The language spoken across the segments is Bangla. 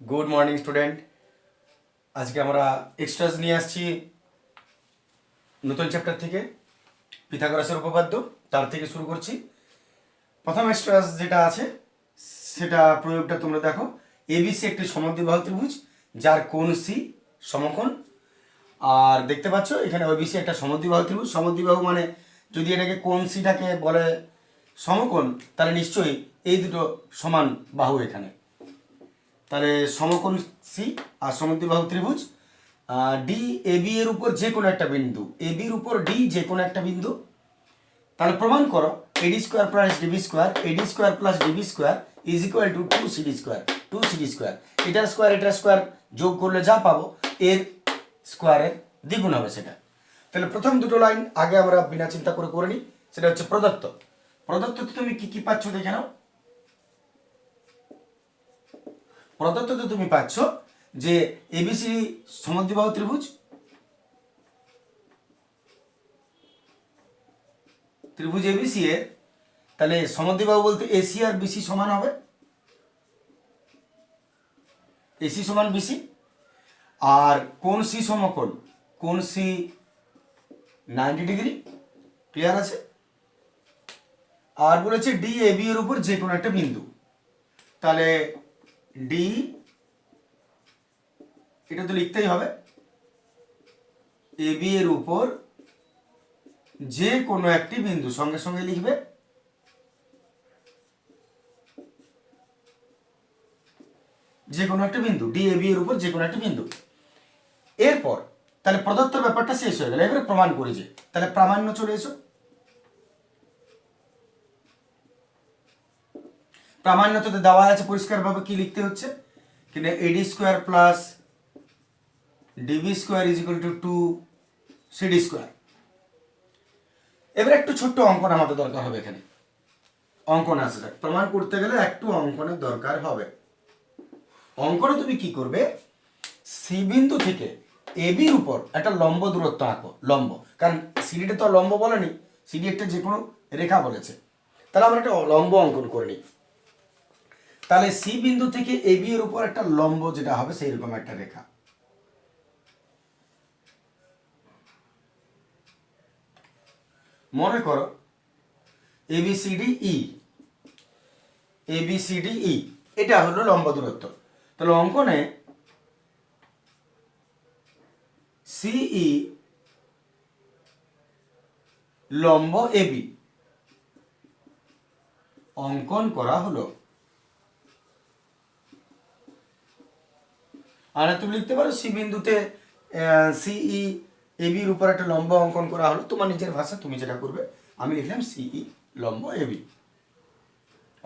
গুড মর্নিং স্টুডেন্ট আজকে আমরা এক্সট্রাস নিয়ে আসছি নতুন চ্যাপ্টার থেকে পিথাগোরাসের উপপাদ্য, তার থেকে শুরু করছি। প্রথম এক্সট্রাস যেটা আছে, সেটা প্রয়োগটা তোমরা দেখো। এবিসি একটি সমদ্বিবাহু ত্রিভুজ, যার কোণ সি সমকোণ। আর দেখতে পাচ্ছ, এখানে ওবিসি একটা সমদ্বিবাহু ত্রিভুজ। সমদ্বিবাহু মানে যদি এটাকে কোণ সিটাকে বলে সমকোণ, তাহলে নিশ্চয়ই এই দুটো সমান বাহু এখানে। তাহলে সমকোণ সি আর সমদ্বিবাহু ত্রিভুজ ডি এ বি এর উপর যে কোনো একটা বিন্দু এ বির উপর ডি যে কোনো একটা বিন্দু। তাহলে প্রমাণ করো AD square plus DB square AD square plus DB square is equal to two CD square two CD square এটার স্কোয়ার এটার স্কোয়ার যোগ করলে যা পাবো, এর স্কোয়ারের দ্বিগুণ হবে সেটা। তাহলে প্রথম দুটো লাইন আগে আমরা বিনা চিন্তা করে করে নিই, সেটা হচ্ছে প্রদত্ত। প্রদত্ত তুমি কি কি পাচ্ছ দেখে নাও। প্রদত্ততে তুমি পাচ্ছ যে এবিসি সমদ্বিবাহু ত্রিভুজ। ত্রিভুজ এবিসি এর, তাহলে সমদ্বিবাহু বলতে এসি আর বিসি সমান হবে। এসি সমান বিসি। আর কোন সি সমকোণ? কোন সি নাইনটি ডিগ্রি? ক্লিয়ার আছে? আর বলেছে ডি এ বি এর উপর যে কোনো একটা বিন্দু। তাহলে ডি এটা তো লিখতেই হবে। এ বি এর উপর যে কোনো একটি বিন্দু সঙ্গে সঙ্গে লিখবে। যে কোনো একটা বিন্দু ডি এ বি এর উপর যে কোনো একটা বিন্দু। এরপর, তাহলে প্রদত্ত ব্যাপারটা শেষ হয়ে গেল। এবারে প্রমাণ করে যে, তাহলে প্রামাণ্য চলে এসো। প্রামাণ্যতে দেওয়া আছে পরিষ্কারভাবে কি লিখতে হচ্ছে? কিন্তু AD square plus DB square is equal to two CD square এবার একটু ছোট্ট অঙ্কন আমাদের দরকার হবে এখানে। অঙ্কন আসে যাক প্রমাণ করতে গেলে একটু অঙ্কনের দরকার হবে। অঙ্কনে তুমি কি করবে? সি বিন্দু থেকে এ বির উপর একটা লম্ব দূরত্ব আঁকো, লম্ব। কারণ সিডিটা তো লম্ব বলেনি সিডি একটা যে কোনো রেখা বলেছে। তাহলে আমরা একটা লম্ব অঙ্কন করে নিই। তাহলে সি বিন্দু থেকে এ বি এর উপর একটা লম্ব যেটা হবে সেই রকম একটা রেখা। মনে করো A B C D E A B C D E এটা হলো লম্ব দূরত্ব। তাহলে অঙ্কনে সিই লম্ব এবি অঙ্কন করা হলো আর তুমি লিখতে পারো, সি বিন্দুতে সিই এবির উপর একটা লম্ব অঙ্কন করা হলো, তোমার নিজের ভাষা তুমি যেটা করবে, আমি লিখলাম সিই লম্ব এবি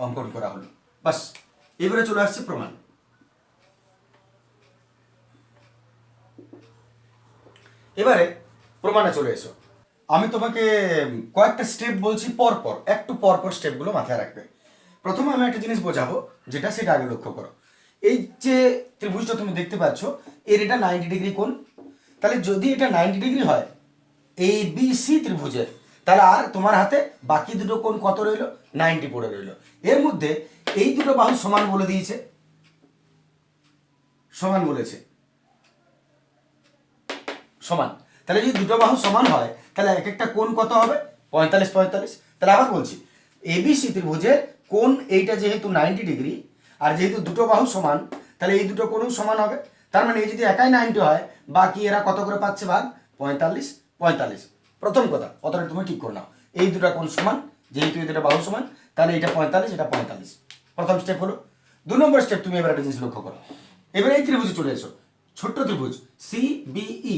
অঙ্কন করা হলো। বাস, এবারে চলে আসছে প্রমাণ। এবারে প্রমাণে চলে এসো। আমি তোমাকে কয়েকটা স্টেপ বলছি পর পর একটু পর পর স্টেপগুলো মাথায় রাখবে। প্রথমে আমি একটা জিনিস বোঝাবো, যেটা সেটা আগে লক্ষ্য করো। এই যে ত্রিভুজটা তুমি দেখতে পাচ্ছ, এর এটা নাইনটি ডিগ্রি কোণ। তাহলে যদি এটা নাইনটি ডিগ্রি হয় এই বি সি ত্রিভুজের, তাহলে আর তোমার হাতে বাকি দুটো কোণ কত রইল? নাইনটি পড়ে রইল। এর মধ্যে এই দুটো বাহু সমান বলে দিয়েছে। সমান বলেছে। সমান। তাহলে যদি দুটো বাহু সমান হয়, তাহলে এক একটা কোণ কত হবে? পঁয়তাল্লিশ পঁয়তাল্লিশ। তাহলে আবার বলছি এবিসি ত্রিভুজের কোণ এইটা যেহেতু নাইনটি ডিগ্রি আর যেহেতু দুটো বাহু সমান, তাহলে এই দুটো কোণও সমান হবে। তার মানে এই যদি একাই নাইনটি হয়, বাকি এরা কত করে পাচ্ছে ভাগ? পঁয়তাল্লিশ পঁয়তাল্লিশ। প্রথম কথা, কথাটা তুমি ঠিক করে নাও। এই দুটো কোণ সমান, যেহেতু এই দুটো বাহু সমান, তাহলে এটা পঁয়তাল্লিশ এটা পঁয়তাল্লিশ। প্রথম স্টেপ হলো। দু নম্বর স্টেপ তুমি এবার একটা জিনিস লক্ষ্য করো। এবার এই ত্রিভুজে চলে এসো। ছোট্ট ত্রিভুজ সি বিই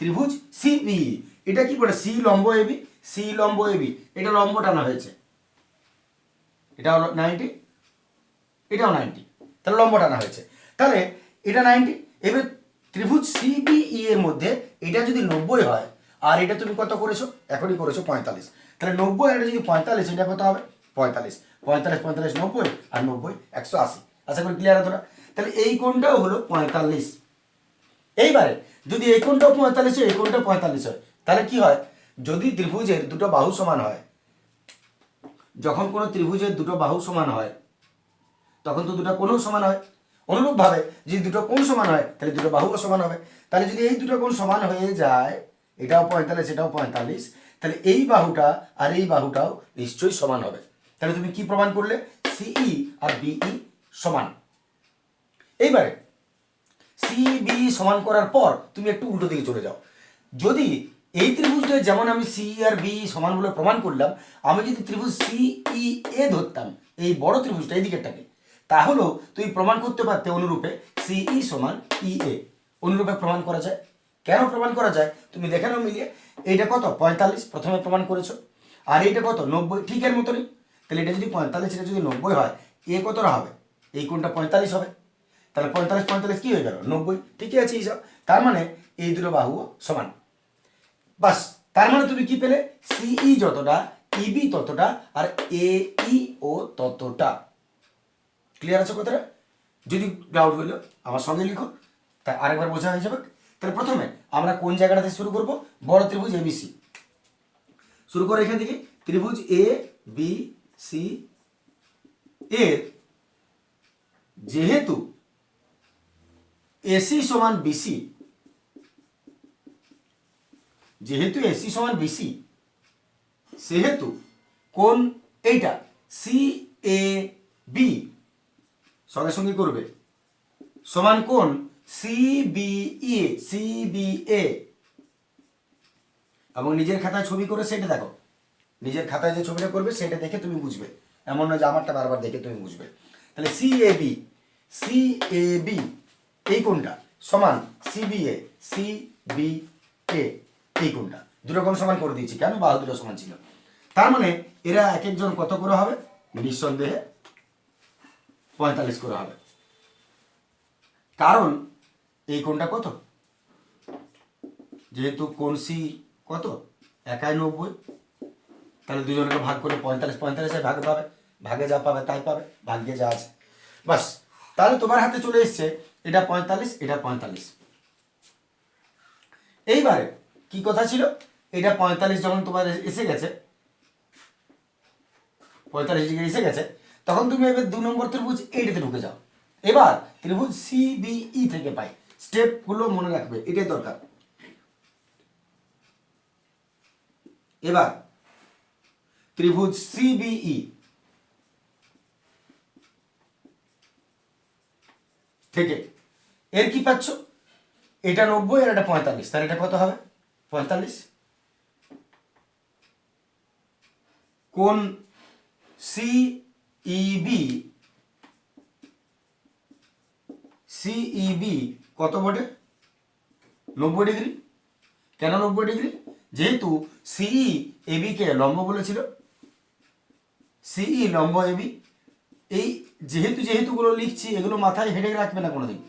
ত্রিভুজ সি বিই এটা কি করে? সি লম্ব এবি সি লম্ব এবি এটা লম্ব টানা হয়েছে। এটা হলো নাইনটি। এটাও নাইনটি। তাহলে লম্ব টানা হয়েছে। তাহলে এটা নাইনটি, এবার ত্রিভুজ সিবিই এর মধ্যে এটা যদি নব্বই হয়, আর এটা তুমি কত করেছ? এখনই করেছ পঁয়তাল্লিশ। তাহলে নব্বই আর এটা যদি পঁয়তাল্লিশ, এটা কত হবে? পঁয়তাল্লিশ। পঁয়তাল্লিশ পঁয়তাল্লিশ, নব্বই আর নব্বই, একশো আশি। আশা করি ক্লিয়ার তোরা তাহলে এই কোণটাও হলো পঁয়তাল্লিশ। এইবারে যদি এই কোণটাও পঁয়তাল্লিশ হয়, এই কোণটা পঁয়তাল্লিশ হয়, তাহলে কি হয়? যদি ত্রিভুজের দুটো বাহু সমান হয়, যখন কোনো ত্রিভুজের দুটো বাহু সমান হয় তখন তো দুটো কোণও সমান হয়। অনুরূপভাবে যদি দুটো কোণ সমান হয়, তাহলে দুটো বাহুও সমান হবে। তাহলে যদি এই দুটো কোণ সমান হয়ে যায়, এটাও পঁয়তাল্লিশ এটাও পঁয়তাল্লিশ, তাহলে এই বাহুটা আর এই বাহুটাও নিশ্চয়ই সমান হবে। তাহলে তুমি কি প্রমাণ করলে? সিই আর বিই সমান। এইবারে সিবি সমান করার পর তুমি একটু উল্টো দিকে চলে যাও। যদি এই ত্রিভুজটা যেমন আমি সি আর বি সমান বলে প্রমাণ করলাম, আমি যদি ত্রিভুজ সিই এ ধরতাম, এই বড় ত্রিভুজটা এই দিকেরটাকে তাহলেও তুমি প্রমাণ করতে পারতে অনুরূপে সিই সমান ই এ অনুরূপে প্রমাণ করা যায়। কেন প্রমাণ করা যায়? তুমি দেখে নাও মিলিয়ে। এইটা কত? পঁয়তাল্লিশ, প্রথমে প্রমাণ করেছ। আর এইটা কত? নব্বই ঠিক এর মতনই। তাহলে এটা যদি পঁয়তাল্লিশ, এটা যদি নব্বই হয় এ কতটা হবে? এই কোনটা পঁয়তাল্লিশ হবে? তাহলে পঁয়তাল্লিশ পঁয়তাল্লিশ কী হয়ে গেল? নব্বই। ঠিকই আছে হিসাব তার মানে এই দুটো বাহুও সমান। বাস, তার মানে তুমি কি পেলে? সিই যতটা ইবি ততটা, আর এ ই ও ততটা। ক্লিয়ার আছে কথাটা? যদি ডাউট হইল আমার সঙ্গে লিখো। তাই আরেকবার বোঝা হয়ে যাবে। তাহলে প্রথমে আমরা কোন জায়গাটা থেকে শুরু করব? বড় ত্রিভুজ এবিসি শুরু করে এখান থেকে। ত্রিভুজ এ বি সি এর যেহেতু এসি সমান বিসি যেহেতু এসি সমান বিসি সেহেতু কোন? এইটা সি এ বি সঙ্গে সঙ্গে করবে। সমান কোন C B E C B A এবং নিজের খাতায় ছবি করে সেটা দেখো। নিজের খাতায় যে ছবিটা করবে, সেটা দেখে তুমি বুঝবে। এমন নয় যে আমারটা বারবার দেখে তুমি বুঝবে। তাহলে C A B C A B এই কোনটা সমান CBA B A C B A এই কোনটা দুটো কোণ সমান করে দিয়েছি। কেন? বাহু দুটো সমান ছিল। তার মানে এরা এক একজন কত করে হবে? নিঃসন্দেহে পঁয়তাল্লিশ করে হবে। কারণ এই কোণটা কত? যেহেতু কোণ সি কত? একাই নব্বই। তাহলে দুজনকে ভাগ করে পঁয়তাল্লিশ, পঁয়তাল্লিশে ভাগ পাবে। ভাগে যা পাবে তাই পাবে, ভাগ্যে যা আছে। বাস, তাহলে তোমার হাতে চলে এসছে, এটা পঁয়তাল্লিশ এটা পঁয়তাল্লিশ। এইবারে কি কথা ছিল? এটা পঁয়তাল্লিশ যখন তোমার এসে গেছে, পঁয়তাল্লিশ ডিগ্রি এসে গেছে তখন তুমি এবার দু নম্বর ত্রিভুজ এইটাতে ঢুকে যাও। এবার ত্রিভুজ সি বি ই থেকে পাই। স্টেপগুলো মনে রাখবে, এটাই দরকার। এবার ত্রিভুজ সিবিই থেকে। এর কি পাচ্ছ? এটা নব্বই আর এটা পঁয়তাল্লিশ। তাহলে এটা কত হবে? পঁয়তাল্লিশ। কোন সিইবি সিইবি কত বটে? নব্বই ডিগ্রি। কেন নব্বই ডিগ্রি? যেহেতু সিই এবিকে লম্ব বলেছিল। সিই লম্ব এবি এই যেহেতু যেহেতুগুলো লিখছি, এগুলো মাথায় হেডে রাখবে না কোনোদিন।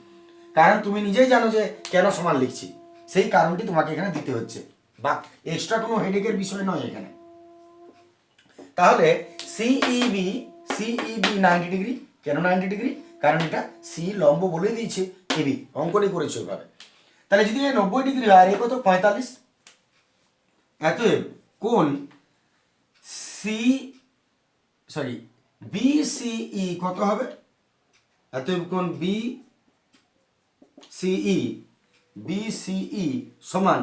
কারণ তুমি নিজেই জানো যে কেন সমান লিখছি। সেই কারণটি তোমাকে এখানে দিতে হচ্ছে। বা এক্সট্রা কোনো হেডেকের বিষয় নয় এখানে। তাহলে সিইবি সিইবি নাইনটি ডিগ্রি কেন নাইনটি ডিগ্রি কারণ এটা সি লম্ব বলে দিয়েছে এবি অঙ্কনই করেছে ওইভাবে তাহলে যদি নব্বই ডিগ্রি হয়, আর এ কত? পঁয়তাল্লিশ? অতএব কোন সি সরি বিসিই কত হবে? অতএব কোন বি সিই বিসিই সমান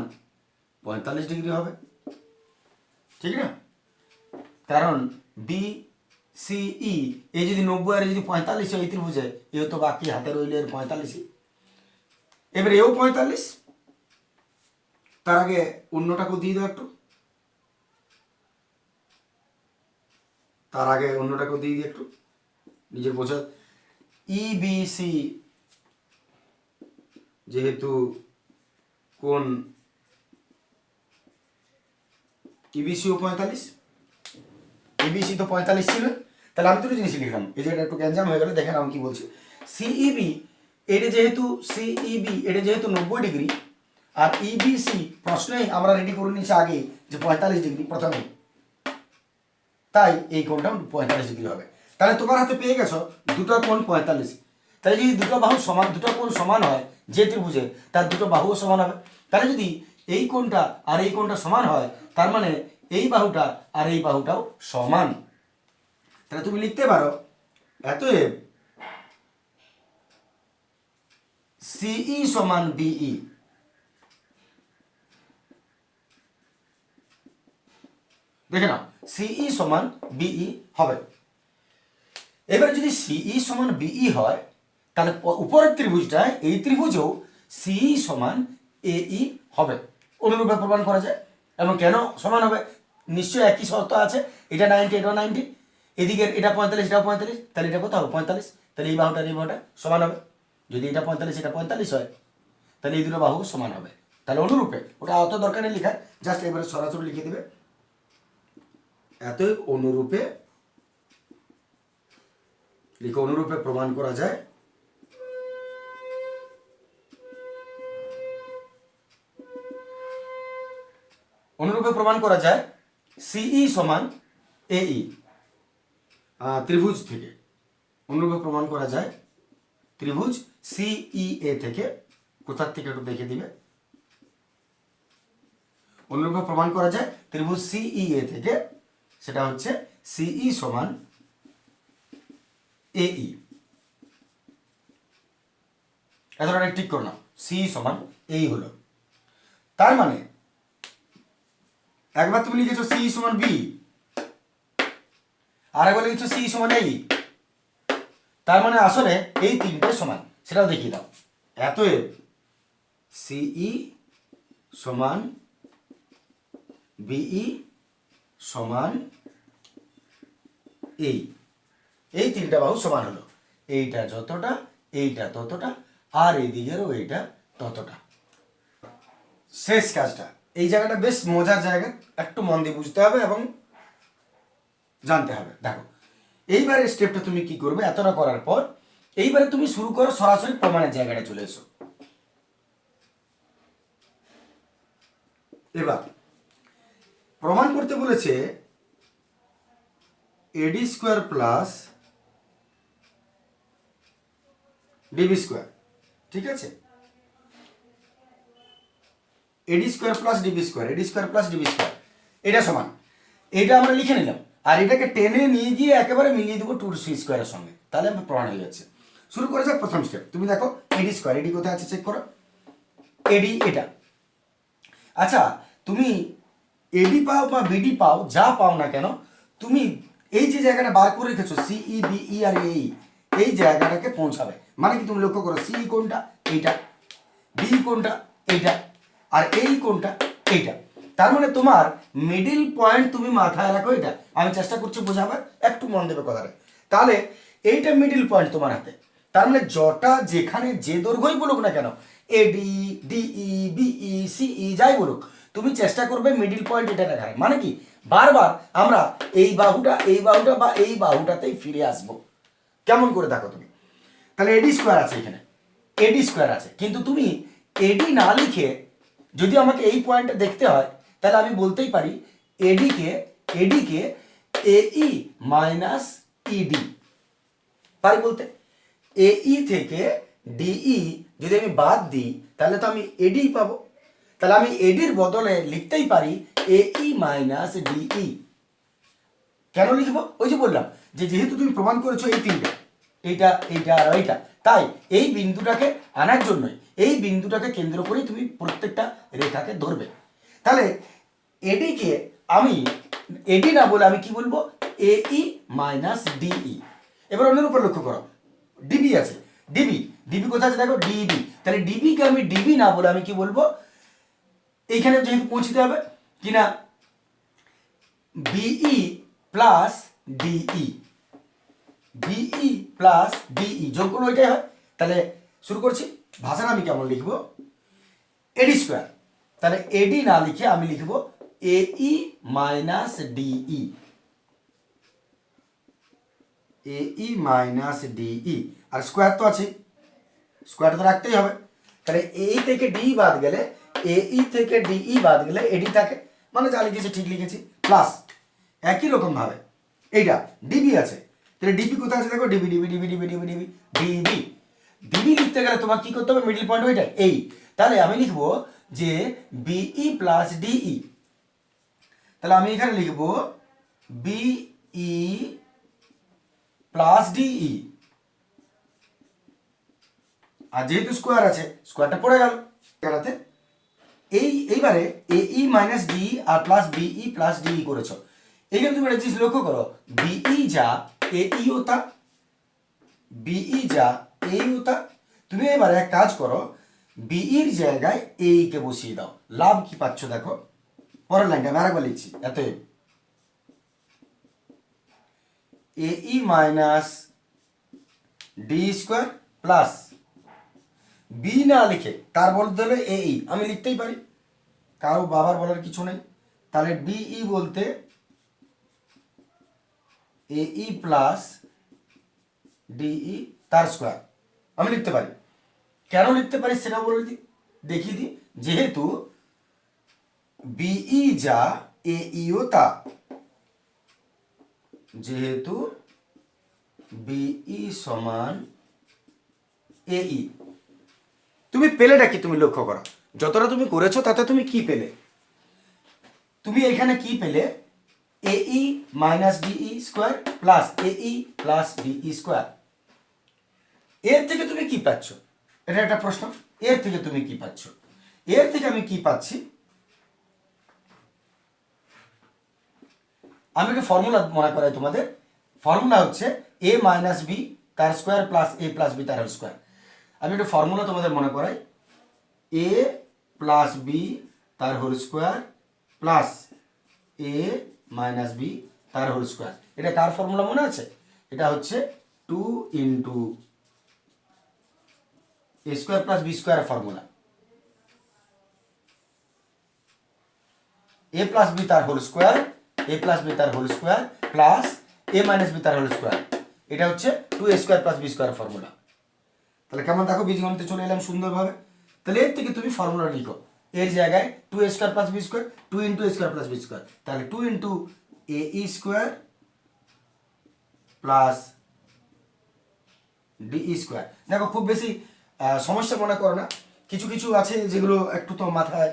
পঁয়তাল্লিশ ডিগ্রি হবে। ঠিক না? কারণ বি সিই এই যদি নব্বই আর যদি পঁয়তাল্লিশ হয় এই ত্রিভুজে, এও তো বাকি হাতে রইলে এর পঁয়তাল্লিশই এবার এও পঁয়তাল্লিশ। তার আগে অন্যটাকেও দিয়ে দাও একটু। তার আগে অন্যটাকেও দিয়ে দিই একটু। নিজের বোঝা। ইবিসি যেহেতু কোন ইবিসিও পঁয়তাল্লিশ। ইবিসি তো পঁয়তাল্লিশ ছিল। তাহলে আমি দুটো জিনিস লিখলাম। এই যে এটা একটু গ্যাঞ্জাম হয়ে গেল, দেখেন আমি কি বলছি। সিইবি এটা যেহেতু সিইবি এটা যেহেতু নব্বই ডিগ্রি, আর ইবিসি প্রশ্নেই আমরা রেডি করে নিয়েছি আগে যে পঁয়তাল্লিশ ডিগ্রি প্রথমে। তাই এই কোণটা পঁয়তাল্লিশ ডিগ্রি হবে। তাহলে তোমার হাতে পেয়ে গেছো দুটো কোণ পঁয়তাল্লিশ। তাহলে যদি দুটো বাহু সমান, দুটো কোণ সমান হয়, যে ত্রিভুজে, তার দুটো বাহুও সমান হবে। তাহলে যদি এই কোণটা আর এই কোণটা সমান হয়, তার মানে এই বাহুটা আর এই বাহুটাও সমান। তাহলে তুমি লিখতে পারো, এতএব সিই সমান বিই দেখে নাও সিই সমান বিই হবে। এবারে যদি সিই সমান বিই হয়, তাহলে উপরের ত্রিভুজটায় এই ত্রিভুজেও সিই সমান এই হবে। অনুরূপে প্রমাণ করা যায়। এবং কেন সমান হবে? নিশ্চয়ই একই শর্ত আছে। এটা নাইনটি এটাও নাইনটি এদিকে এটা পঁয়তাল্লিশ এটা পঁয়তাল্লিশ, তাহলে এটা হবে পঁয়তাল্লিশ। তাহলে এই বাহুটা এই বাহুটা সমান হবে। যদি এটা পঁয়তাল্লিশ এটা পঁয়তাল্লিশ হয়, তাহলে এই দুটো বাহু সমান হবে। তাহলে অনুরূপে, ওটা অত দরকার নেই লেখার, জাস্ট এবারে সরাসরি লিখে দেবে। এতএব অনুরূপে, লিখে অনুরূপে প্রমাণ করা যায়। অনুরূপে প্রমাণ করা যায় সিই সমান এই ত্রিভুজ থেকে। অনুরূপে প্রমাণ করা যায়, ত্রিভুজ সিই এ থেকে, কোথার থেকে একটু দেখে দিবে। অনুরূপে প্রমাণ করা যায়, ত্রিভুজ সিই এ থেকে, সেটা হচ্ছে সিই সমান এই এতটা ঠিক করো না সি সমান এই হলো। তার মানে একবার তুমি লিখেছো সি সমান বি আর একবার লিখেছো সি সমান এই। তার মানে আসলে এই তিনটে সমান, সেটাও দেখিয়ে দাও। এতএব সিই সমান বিই সমান এই। এই তিনটা বাহু সমান হলো। এইটা যতটা, এইটা ততটা, আর এই দিকেরও এইটা ততটা। শেষ কাজটা। এই জায়গাটা বেশ মজার জায়গা, একটু মন দিয়ে বুঝতে হবে এবং জানতে হবে। দেখো এইবারে স্টেপটা তুমি কি করবে? এতটা করার পর এইবারে তুমি শুরু করো সরাসরি প্রমাণের জায়গাটা চলে এসো। এবার, প্রমাণ করতে বলেছে AD square plus DB square, ঠিক আছে? AD square plus DB square AD square plus DB square, এটা সমান। এটা আমরা লিখে নিলাম। আর এটাকে টেনে নিয়ে গিয়ে একেবারে মিলিয়ে দেবো টু সি স্কোয়ারের সঙ্গে। তাহলে আমার প্রমাণ হয়ে যাচ্ছে। শুরু করে যাক প্রথম স্টেপ তুমি দেখো এডি স্কোয়ার এডি কোথায় আছে চেক করো? এডি এটা। আচ্ছা তুমি এডি পাও বা বিডি পাও, যা পাও না কেন, তুমি এই যে জায়গাটা বার করে রেখেছো সিই বিই আর এই এই জায়গাটাকে পৌঁছাবে। মানে কি তুমি লক্ষ্য করো সিই কোনটা? এইটা। বি কোনটা? এইটা। আর এই কোনটা? এইটা। তার মানে তোমার মিডিল পয়েন্ট তুমি মাথায় রাখো এটা। আমি চেষ্টা করছি বোঝাবার একটু মন দেবে কথাটা। তাহলে এইটা মিডিল পয়েন্ট তোমার হাতে। তার মানে জটা যেখানে যে দৈর্ঘ্যই বলুক না কেন এডি ডিই বিই সিই যাই বলুক, তুমি চেষ্টা করবে মিডিল পয়েন্ট এটা রাখার মানে কি? বারবার আমরা এই বাহুটা এই বাহুটা বা এই বাহুটাতেই ফিরে আসব। কেমন করে দেখো তুমি? তাহলে এডি স্কোয়ার আছে এখানে। এডি স্কোয়ার আছে। কিন্তু তুমি এডি না লিখে যদি আমাকে এই পয়েন্টটা দেখতে হয় তাহলে আমি বলতেই পারি এডিকে এডিকে এই মাইনাস ইডি পারি বলতে? এই থেকে ডিই যদি আমি বাদ দিই, তাহলে তো আমি এডি পাবো। তাহলে আমি এডির বদলে লিখতেই পারি এই মাইনাস ডিই কেন লিখব? ওই যে বললাম যে যেহেতু তুমি প্রমাণ করেছ এই তিনটা, এইটা এইটা আর এইটা তাই এই বিন্দুটাকে আনার জন্যই, এই বিন্দুটাকে কেন্দ্র করেই তুমি প্রত্যেকটা রেখাকে ধরবে। তাহলে এডিকে আমি এডি না বলে আমি কি বলব? এ ই মাইনাস ডিই এবার অন্যের উপর লক্ষ্য করো। ডিবি আছে। ডিবি। ডিবি কোথায় আছে দেখো? ডিবি। তাহলে ডিবিকে আমি ডিবি না বলে আমি কি বলব? এইখানে যেহেতু পৌঁছতে হবে কিনা BE plus DE BE plus DE যোগ করলে ওইটাই হয়। তাহলে শুরু করছি। ভাষাটা আমি কেমন লিখব? AD square. তাহলে এডি না লিখে আমি লিখব এই মাইনাস ডিই এই মাইনাস ডিই আর স্কোয়ার তো আছে স্কোয়ার তো রাখতেই হবে। তাহলে এই থেকে ডি বাদ গেলে এই থেকে ডিই বাদ গেলে এডি থাকে। মানে যা লিখেছি ঠিক লিখেছি। প্লাস একই রকম ভাবে। এইটা ডিবি আছে। তাহলে ডিবি কোথায় আছে দেখো? DB DB DB DB DB DB DB DB লিখতে গেলে তোমার কি করতে হবে? মিডল পয়েন্ট ওইটা এই। তাহলে আমি লিখব যে বিই প্লাস ডিই তাহলে আমি এখানে লিখব বিই প্লাস ডিই আর যেহেতু স্কোয়ার আছে স্কোয়ারটা পড়ে গেল এখানেতে এই, এইবারে এ ই মাইনাস ডি আর প্লাস বিই প্লাস ডিই করেছ। এইখানে তুমি একটা জিনিস লক্ষ্য করো বিই যা এ ইও তা বিই যা এইও তা। তুমি এবারে এক কাজ করো বিইর জায়গায় এই কে বসিয়ে দাও। লাভ কি পাচ্ছ দেখো। পরের লাইনটা আমি আরেকবার লিখছি এত A E minus D square plus B না লিখে তার বলতে হলে এ ই। আমি লিখতেই পারি। কারও বাবার বলার কিছু নেই। তাহলে ডিই বলতে এ ই প্লাস ডিই তার স্কোয়ার। আমি লিখতে পারি। কেন লিখতে পারি সেটা বলে দিই দেখিয়ে দিই যেহেতু বিই যা এ ইও তা। যেহেতু বিই সমান এ ই তুমি পেলেটা কি তুমি লক্ষ্য করো? যতটা তুমি করেছ তাতে তুমি কি পেলে? তুমি এখানে কি পেলে? A E minus DE square plus A E plus DE square. এর থেকে তুমি কি পাচ্ছ? এটা একটা প্রশ্ন। এর থেকে তুমি কি পাচ্ছ? এর থেকে আমি কি পাচ্ছি? আমি একটা ফর্মুলা মনে করাই তোমাদের। ফর্মুলা হচ্ছে এ মাইনাস বি তার square plus A plus B তার স্কোয়ার আমি একটা ফর্মুলা তোমাদের মনে করাই। এ প্লাস বি তার whole square plus A minus B তার হোল স্কোয়ার এটা কার ফর্মুলা মনে আছে? এটা হচ্ছে two into A square plus B square formula A plus B তার whole square A plus B তার whole square plus A minus B তার হোল স্কোয়ার এটা হচ্ছে two A square plus B square formula তাহলে কেমন দেখো বীজগণিতে চলে এলাম সুন্দরভাবে? তাহলে এর থেকে তুমি ফর্মুলা লিখো। এর জায়গায় two A square plus B square two into A square plus B square তাহলে two into A E square plus DE square দেখো খুব বেশি সমস্যা মনে করো না। কিছু কিছু আছে যেগুলো একটু তো মাথায়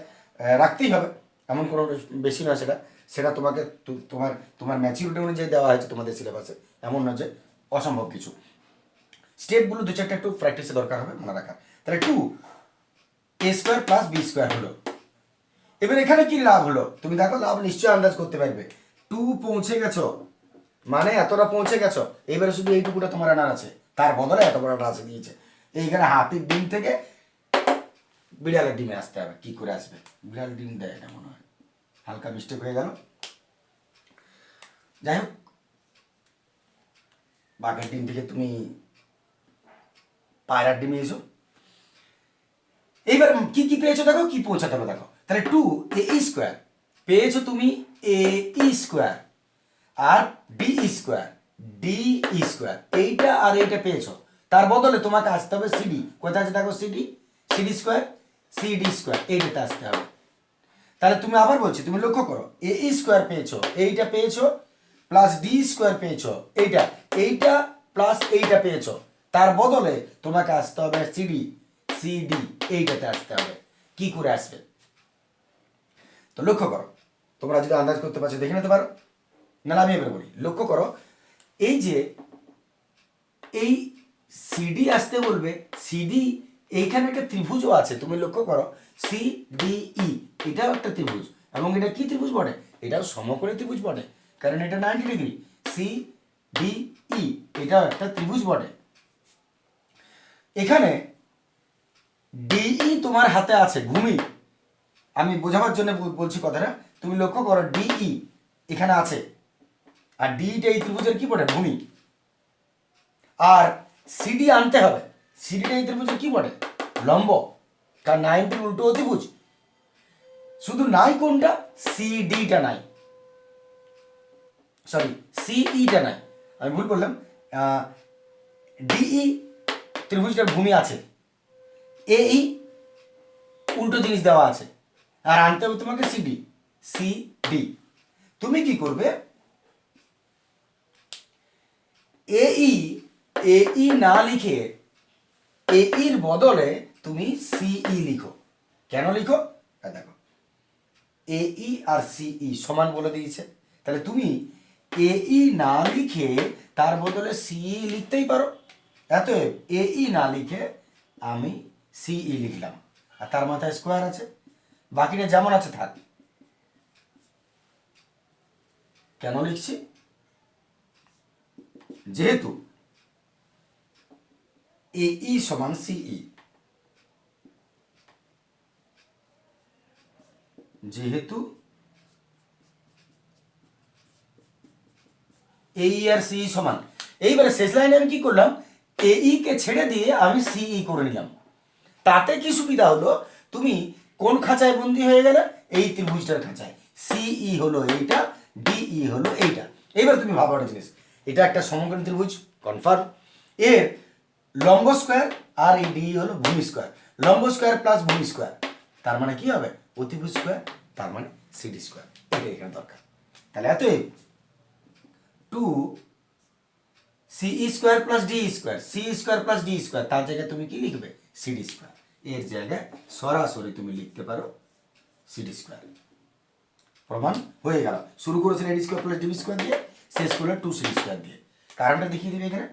রাখতেই হবে। এমন কোনো বেশি না সেটা। সেটা তোমাকে তোমার তোমার ম্যাচিউরিটি অনুযায়ী দেওয়া হয়েছে তোমাদের সিলেবাসে এমন না যে অসম্ভব কিছু। স্টেপগুলো দু চারটা একটু প্র্যাকটিসে দরকার হবে, মনে রাখা। তাহলে two A square plus B square হলো। এবার এখানে কি লাভ হলো? তুমি দেখো লাভ নিশ্চয়ই আন্দাজ করতে পারবে। টু পৌঁছে গেছো। মানে এতটা পৌঁছে গেছো। এবারে শুধু এইটুকুটা তোমার আনার আছে। তার বদলে এত বড় আছে দিয়েছে এইখানে হাতির ডিম থেকে বিড়ালের ডিমে আসতে হবে, কি করে আসবে? বিড়াল ডিম দেয় না মনে হয়। হালকা মিস্টেক হয়ে গেল। যাই হোক, বাঘের ডিম থেকে তুমি পায়রার ডিমে এসো। এইবার কি কি পেয়েছ দেখো, কি পৌঁছাতে হবে দেখো। তাহলে টু এ স্কোয়ার পেয়েছ তুমি এ ই স্কোয়ার আর ডি স্কোয়ার ডি স্কোয়ার এইটা আর এইটা পেয়েছ। তার বদলে তোমাকে আসতে হবে সিডি কোথায় আছে দেখো CD CD square CD square এইটাতে আসতে হবে। তাহলে তুমি আবার বলছি, তুমি লক্ষ্য করো এ স্কোয়ার পেয়েছ, এইটা পেয়েছ প্লাস ডি স্কোয়ার পেয়েছ, এইটা এইটা প্লাস এইটা পেয়েছ। তার বদলে তোমাকে আসতে হবে সিডি সিডি এইটাতে আসতে হবে। কি করে আসবে? তো লক্ষ্য করো, তোমরা যদি আন্দাজ করতে পারছ, দেখে নিতে পারো। না আমি এবার বলি, লক্ষ্য করো, এই যে, এই সিডি আসতে বলবে সিডি এইখানে একটা ত্রিভুজও আছে, তুমি লক্ষ্য করো সি ডি ই এটাও একটা ত্রিভুজ। এবং এটা কি ত্রিভুজ বটে? এটাও সমকোণী ত্রিভুজ বটে, কারণ এটা ninety degree C D E এটাও একটা ত্রিভুজ বটে। এখানে ডিই তোমার হাতে আছে, ভূমি। আমি বোঝাবার জন্য বলছি কথাটা, তুমি লক্ষ্য করো ডিই এখানে আছে। আর ডিটা এই ত্রিভুজের কি বটে? ভূমি। আর সিডি আনতে হবে। সিডিটা এই ত্রিভুজের কি বটে? লম্ব। কারণ নাইনটির উল্টো অতিভুজ। শুধু নাই কোনটা? সিডিটা নাই। সরি সিইটা নাই। আমি ভুল বললাম ডিই ত্রিভুজটার ভূমি আছে। এই উল্টো জিনিস দেওয়া আছে। আর আনতে হবে তোমাকে সিডি সিডি তুমি কি করবে? এই এই না লিখে এইর বদলে তুমি সিই লিখো। কেন লিখো? দেখো। এই আর সিই সমান বলে দিয়েছে। তাহলে তুমি এই না লিখে তার বদলে সিই লিখতেই পারো। এত এই না লিখে আমি সিই লিখলাম। আর তার মাথায় স্কোয়ার আছে। বাকিটা যেমন আছে থাক। কেন লিখছি? যেহেতু এই সমান সিই যেহেতু এই আর সিই সমান, এইবারে শেষ লাইনে আমি কি করলাম? এই কে ছেড়ে দিয়ে আমি সিই করে নিলাম। তাতে কি সুবিধা হলো? তুমি কোন খাঁচায় বন্দি হয়ে গেলে? এই ত্রিভুজটার খাঁচায়। সিই হলো এইটা ডিই হলো এইটা। এইবার তুমি ভাবো জিনিস। এটা একটা সমকোণী ত্রিভুজ কনফার্ম এর লম্ব স্কোয়ার আর এই ডি হলো ভূমি স্কোয়ার। লম্ব স্কোয়ার প্লাস ভূমি স্কোয়ার। তার মানে কি হবে? অতিভুজ স্কোয়ার, তার মানে সিডি স্কোয়ার। এটা এখানে দরকার। তাহলে এতএব two CE square plus D square C square plus D square, তার জায়গায় তুমি কি লিখবে? CD square. এর জায়গায় সরাসরি তুমি লিখতে পারো সিডি স্কোয়ার। প্রমাণ হয়ে গেল। শুরু করেছিলেন AD square plus DB square দিয়ে, শেষ করলে টু সিডি স্কোয়ার দিয়ে। কারণটা দেখিয়ে দিবে এখানে।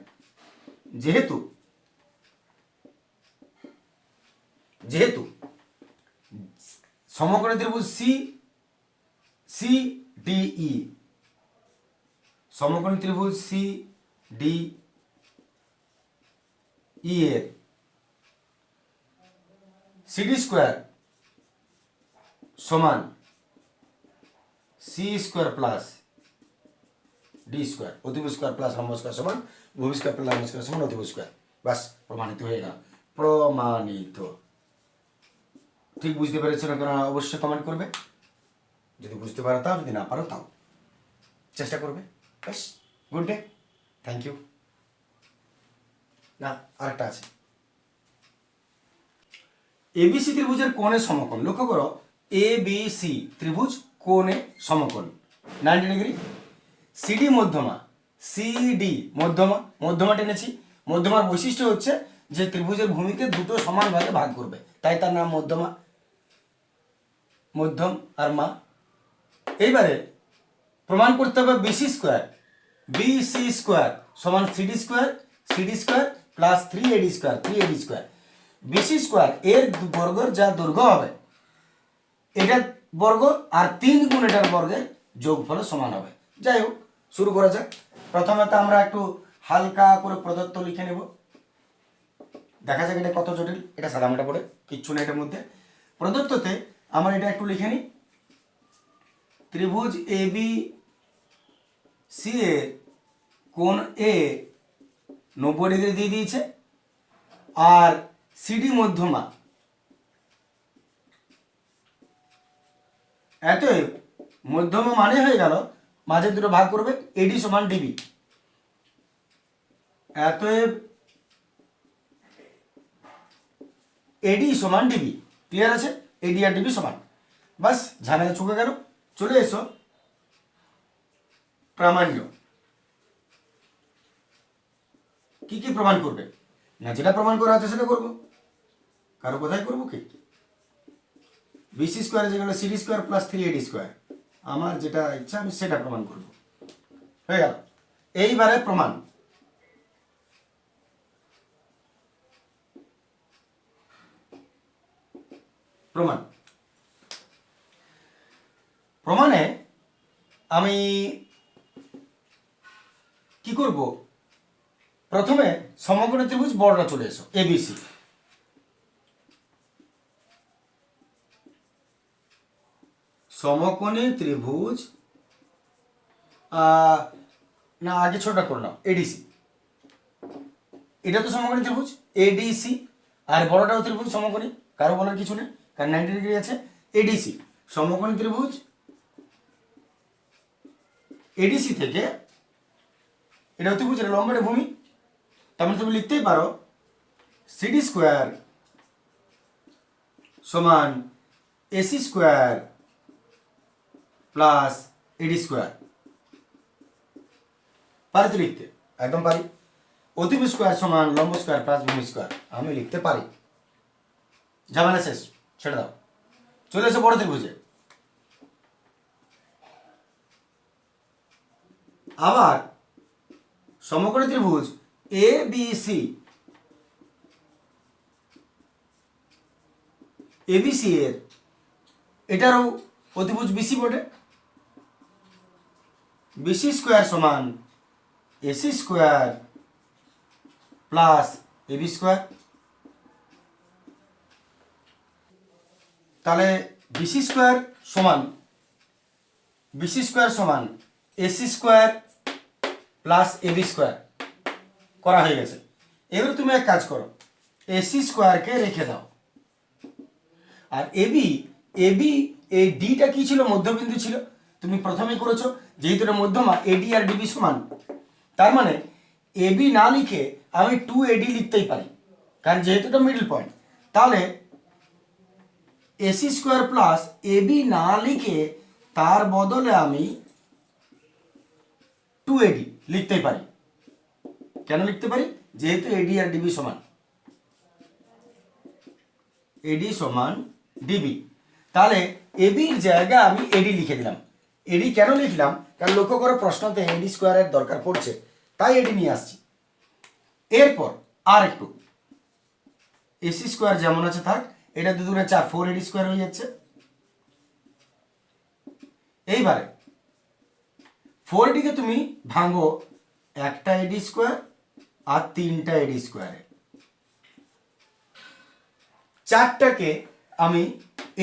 যেহেতু যেহেতু সমকোণী ত্রিভুজ সি সি ডিই সমকোণী ত্রিভুজ সি ডি ই এর। সিডি স্কোয়ার সমান C square plus D square অতিভুজ স্কোয়ার প্লাস লম্ব স্কোয়ার সমান, ভূমি স্কোয়ার প্লাস লম্ব স্কোয়ার সমান অতিভুজ স্কোয়ার বাস প্রমাণিত হয়ে গেল। প্রমাণিত। ঠিক বুঝতে পেরেছ না কেন অবশ্যই কমেন্ট করবে। যদি বুঝতে পারো তাও, যদি না পারো তাও। চেষ্টা করবে। ব্যাস গুড ডে থ্যাংক ইউ না, আরেকটা আছে। এবিসি ত্রিভুজের কোণে সমকোণ। লক্ষ্য করো এ বি সি ত্রিভুজ কোণে সমকোণ। নাইনটি ডিগ্রি সিডি মধ্যমা। সিডি মধ্যমা। মধ্যমা টেনেছি মধ্যমার বৈশিষ্ট্য হচ্ছে যে ত্রিভুজের ভূমিকে দুটো সমান ভাগে ভাগ করবে। তাই তার নাম মধ্যমা। মধ্যম আর মা। এইবারে প্রমাণ করতে হবে বিসি স্কোয়ার বিসি স্কোয়ার সমান CD square CD square plus three AD square three AD square BC square এর বর্গের যা দৈর্ঘ্য হবে, এটার বর্গ আর তিন গুণ এটার বর্গের যোগফলের সমান হবে। যাই হোক, শুরু করা যাক। প্রথমে তো আমরা একটু হালকা করে প্রদত্ত লিখে নেব। দেখা যাক এটা কত জটিল, এটা সাদামাটা পড়ে, কিচ্ছু না এটার মধ্যে। প্রদত্ততে আমরা এটা একটু লিখে নিই। ত্রিভুজ এ বি সি এর কোন এ নব্বই ডিগ্রি দিয়ে দিয়েছে, আর সিডি মধ্যমা। এতএব মধ্যমা মানে হয়ে গেল মাঝে দুটো ভাগ করবে এডি সমান ডিবি এতএব এডি সমান ডিবি ক্লিয়ার আছে? এডি আর ডিবি সমান। বাস, ঝামেলা চুকে গেল। চলে এসো। প্রামাণ্য। কি কি প্রমাণ করবে? না যেটা প্রমাণ করা আছে সেটা করব। কারও কোথায় করব কি? বিসি স্কোয়ার যেগুলো CD square plus three AD square আমার যেটা ইচ্ছা আমি সেটা প্রমাণ করব। হয়ে গেল। এইবারে প্রমাণ। প্রমাণ। প্রমাণে আমি কি করব? প্রথমে সমগ্র ত্রিভুজ বড়টা চলে এসো এবিসি সমকোণী ত্রিভুজ না, আগে ছোটটা করে নাও এডিসি এটা তো সমকোণী ত্রিভুজ এডিসি আর বড়টাও ত্রিভুজ সমকোণী, কারও বলার কিছু নেই। কারণ নাইনটি ডিগ্রি আছে? এডিসি সমকোণী ত্রিভুজ। এডিসি থেকে এটা ত্রিভুজ এটা লম্বা এটা ভূমি। তার মানে তুমি লিখতেই পারো সিডি স্কোয়ার সমান AC square plus AD square পারি তো লিখতে, একদম পারি। অতিভু স্কোয়ার সমান লম্ব স্কোয়ার প্লাস ভূমি স্কোয়ার আমি লিখতে পারি। ঝামেলা শেষ। ছেড়ে দাও। চলে এসো বড় ত্রিভুজে। আবার সমকোণী ত্রিভুজ এ বি সি এবিসি এর, এটারও অতিভুজ বিসি বটে। বিসি স্কোয়ার সমান AC square plus AB square তাহলে বিসি স্কোয়ার সমান, বিসি স্কোয়ার সমান AC square plus AB square করা হয়ে গেছে। এবার তুমি এক কাজ করো, এসি স্কোয়ারকে রেখে দাও। আর এবি এবি, এই ডিটা কি ছিল? মধ্যবিন্দু ছিল। তুমি প্রথমে করেছ, যেহেতু এটা মধ্যমা এডি আর ডিবি সমান। তার মানে এবি না লিখে আমি টু এডি লিখতেই পারি, কারণ যেহেতু এটা মিডল পয়েন্ট তাহলে এসি স্কোয়ার প্লাস এবি না লিখে তার বদলে আমি টু এডি লিখতেই পারি। কেন লিখতে পারি? যেহেতু এডি আর ডিবি সমান। এডি সমান ডিবি তাহলে এবির জায়গায় আমি এডি লিখে দিলাম। এডি কেন লিখলাম? কারণ লক্ষ্য করে, প্রশ্নতে এডি স্কোয়ারের দরকার পড়ছে। তাই এডি নিয়ে আসছি। এরপর আর একটু এসি স্কোয়ার যেমন আছে থাক এটা দু দুগুণে চার ফোর এডি স্কোয়ার হয়ে যাচ্ছে। এইবারে ফোর এডিকে তুমি ভাঙো একটা এডি স্কোয়ার আর তিনটা এডি স্কোয়ারে চারটাকে আমি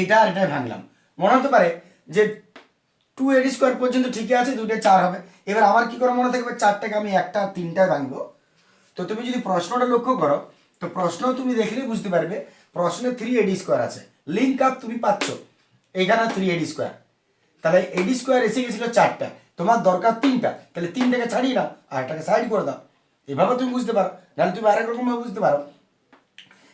এটা আর এটাই ভাঙলাম। মনে হতে পারে যে টু এডি স্কোয়ার পর্যন্ত ঠিকই আছে, দুটো চার হবে। এবার আমার কি করে মনে থাকবে? চারটাকে আমি একটা তিনটায় ভাঙবো। তো তুমি যদি প্রশ্নটা লক্ষ্য করো, তো প্রশ্ন তুমি দেখলেই বুঝতে পারবে প্রশ্নে থ্রি এডি স্কোয়ার আছে। লিঙ্ক আপ তুমি পাচ্ছ। এখানে থ্রি এডি স্কোয়ার তাহলে এডি স্কোয়ার এসে গেছিল চারটা। তোমার দরকার তিনটা। তাহলে তিনটাকে ছাড়িয়ে নাও আর একটাকে সাইড করে দাও। এভাবে তুমি বুঝতে পারো। নাহলে তুমি আরেক রকমভাবে বুঝতে পারো।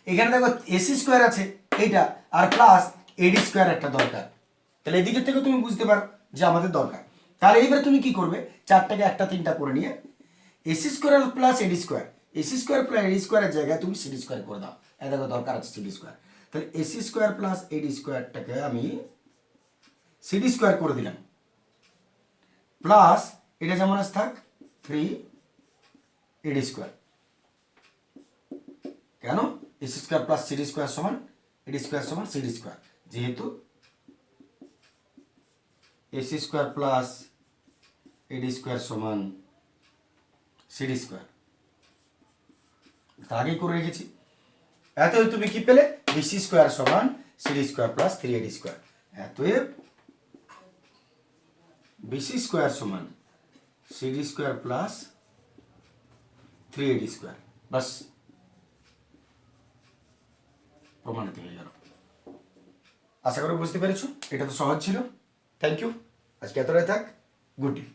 এখানে দেখো এসি স্কোয়ার আছে, এইটা। আর প্লাস এডি স্কোয়ার একটা দরকার। তাহলে এদিকের থেকে তুমি বুঝতে পারো যে আমাদের দরকার। তাহলে এইবার তুমি কি করবে? চারটাকে একটা তিনটা করে নিয়ে AC square plus AD square AC square plus AD স্কোয়ারের জায়গায় তুমি সিডি স্কোয়ার করে দাও। দেখো দরকার আছে সিডি স্কোয়ার তাহলে এসি স্কোয়ার প্লাস এডি স্কোয়ারটাকে আমি সিডি স্কোয়ার করে দিলাম। প্লাস এটা যেমন আছে থাক থ্রি এডি স্কোয়ার কেন? AC square plus CD square সমান এডি স্কোয়ার সমান সিডি স্কোয়ার যেহেতু AC square plus AD square সমান সিডি স্কোয়ার তা আগেই করে রেখেছি। এতই তুমি কি পেলে? বিসি স্কোয়ার সমান CD square plus three AD square এতএব BC square সমান CD square plus three AD square বাস। প্রমাণিত হয়ে গেল। আশা করি বুঝতে পেরেছ? এটা তো সহজ ছিল। থ্যাংক ইউ আজকে এতটাই থাক। Good day